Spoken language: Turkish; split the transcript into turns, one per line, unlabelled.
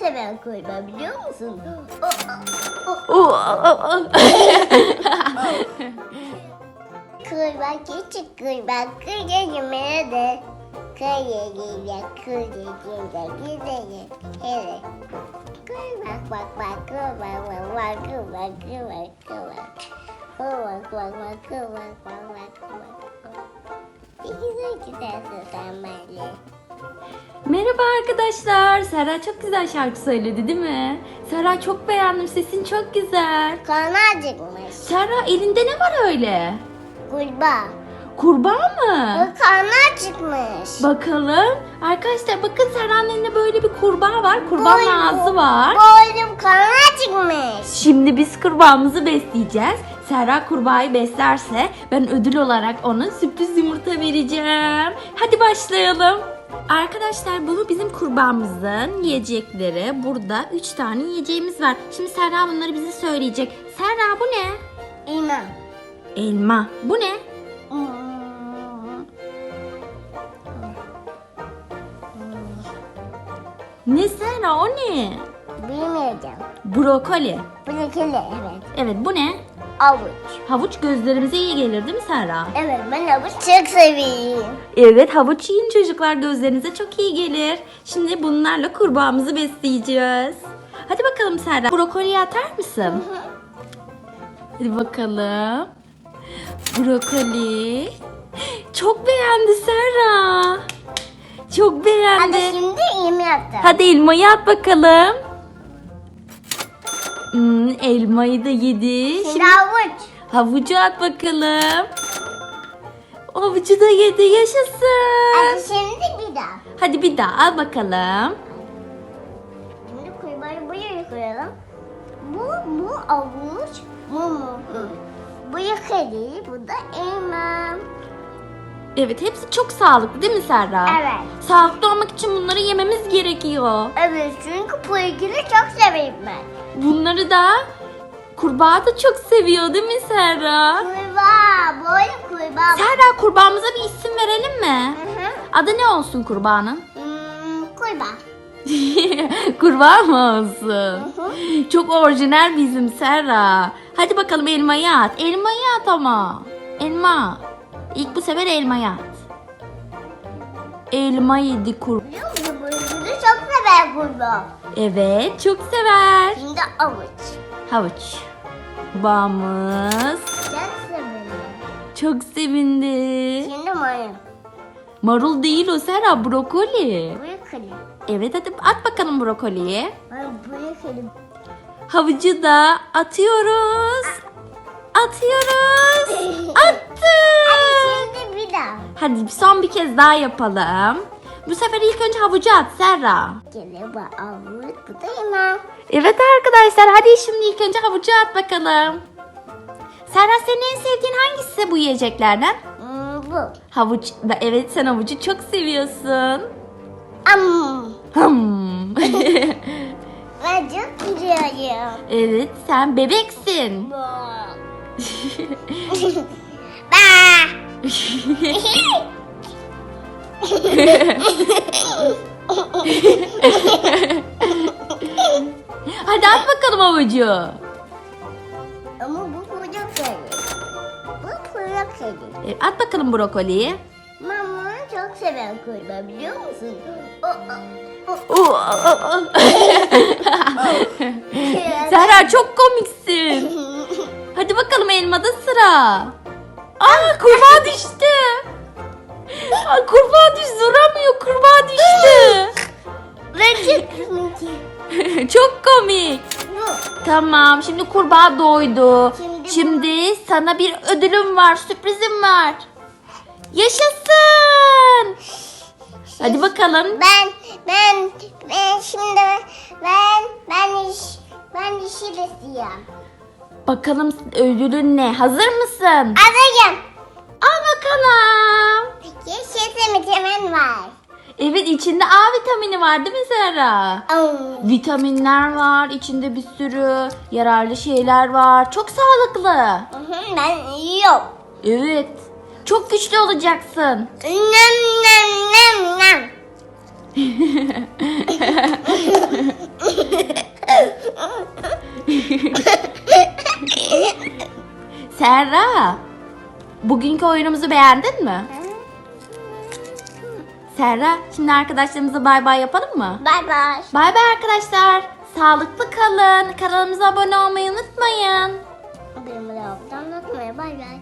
seven kurbağa biliyor musun? O, o, o.
Oo, oo, oo.
Kurbağa küçük kurbağa kırıcı nerede? Kırıcıyla kırıcıyla gidelim. Evet. Kurbağa bak bak kurbağa bak bak kurbağa kurbağa kurbağa. Kurbağa kurbağa bak bak kurbağa. Ne güzel gidersin sen benimle.
Merhaba arkadaşlar. Serra çok güzel şarkı söyledi değil mi? Serra çok beğendim. Sesin çok güzel.
Karnı acıkmış.
Serra elinde ne var öyle?
Kurbağa.
Kurbağa mı?
Bu karnı acıkmış.
Bakalım. Arkadaşlar bakın Serra'nın elinde böyle bir kurbağa var. Kurbağa
Boynum.
ağzı var.
Boynum karnı acıkmış.
Şimdi biz kurbağamızı besleyeceğiz. Serra kurbağayı beslerse ben ödül olarak ona sürpriz yumurta vereceğim. Hadi başlayalım. Arkadaşlar bu bizim kurbağamızın yiyecekleri. Burada 3 tane yiyeceğimiz var. Şimdi Serra bunları bize söyleyecek. Serra bu ne?
İmam.
Elma. Bu ne? Ne Serra o ne?
Bilmeyeceğim.
Brokoli.
Bırakılı evet.
Evet bu ne?
Avuç.
Havuç gözlerimize iyi gelir değil mi Serra?
Evet ben avuç çok seviyorum.
Evet havuç yiyin çocuklar gözlerinize çok iyi gelir. Şimdi bunlarla kurbağamızı besleyeceğiz. Hadi bakalım Serra. Brokoliyi atar mısın? Hadi bakalım. Brokoli. Çok beğendi Serra. Çok beğendi.
Hadi şimdi yemin yaptım.
Hadi elmayı at bakalım. Hmm, elmayı da yedi.
Şimdi avuç.
Havucu at bakalım. Havucu da yedi yaşasın.
Hadi şimdi bir daha.
Hadi bir daha al bakalım.
Şimdi kuymayı buraya koyalım. Bu, bu avuç. Bu mu? Bu yukarı. Bu da elma.
Evet hepsi çok sağlıklı değil mi Serra?
Evet.
Sağlıklı olmak için bunları yememiz gerekiyor.
Evet çünkü ikili çok severim ben.
Bunları da kurbağa da çok seviyor değil mi Serra?
Kurbağa. Böyle kurbağa.
Serra kurbağamıza bir isim verelim mi?
Hı hı.
Adı ne olsun kurbağanın?
Hmm, kurbağa.
kurbağa mı olsun?
Hı hı.
Çok orijinal bizim Serra. Hadi bakalım elmayı at. Elmayı at ama. Elma. İlk bu sefer elmayı at. Elma yedi kur.
Biliyor musun çok sever kurbağa.
Evet çok sever.
Şimdi avuç.
Havuç. Babamız
Çok severim.
çok sevindi.
Şimdi mayın.
Marul değil o Serra brokoli.
Bu ikili.
Evet hadi at bakalım brokoliyi.
İkili.
Havucu da atıyoruz. Atıyoruz. Attık.
Hadi
son bir kez daha yapalım. Bu sefer ilk önce havucu at Serra.
Gene bu avuç. Bu da elma.
Evet arkadaşlar hadi şimdi ilk önce havucu at bakalım. Serra senin en sevdiğin hangisi bu yiyeceklerden?
Hmm, bu.
Havuç. Evet sen havucu çok seviyorsun.
Am.
Hmm.
Ben çok biliyorum.
evet sen bebeksin.
Ba.
Hadi at bakalım havucu.
Ama bu seviyor. Bu seviyor.
Evet, at bakalım brokoliyi.
Mama çok sever kurbağa biliyor musun? O.
Serra çok komiksin. Hadi bakalım elmada sıra. Aa kurbağa düştü. Aa, kurbağa düştü duramıyor kurbağa düştü.
Çok komik.
Tamam şimdi kurbağa doydu.
Şimdi bu-
Şimdi sana bir ödülüm var sürprizim var. Yaşasın. Hadi bakalım.
Ben ben ben şimdi ben ben iş ben işi istiyorum.
Bakalım ödülün ne? Hazır mısın?
Adayım.
Al bakalım.
Yeşil vitamin var.
Evet içinde A vitamini var değil mi Serra?
Oh.
Vitaminler var, içinde bir sürü yararlı şeyler var. Çok sağlıklı.
Hı hı, Ben yiyorum.
Evet. Çok güçlü olacaksın.
Nem nem nem nem.
Serra, bugünkü oyunumuzu beğendin mi? Serra, şimdi arkadaşlarımıza bay bay yapalım mı?
Bay bay.
Bay bay arkadaşlar. Sağlıklı kalın. Kanalımıza abone olmayı unutmayın.
Benim de unutmayın. Bay bay.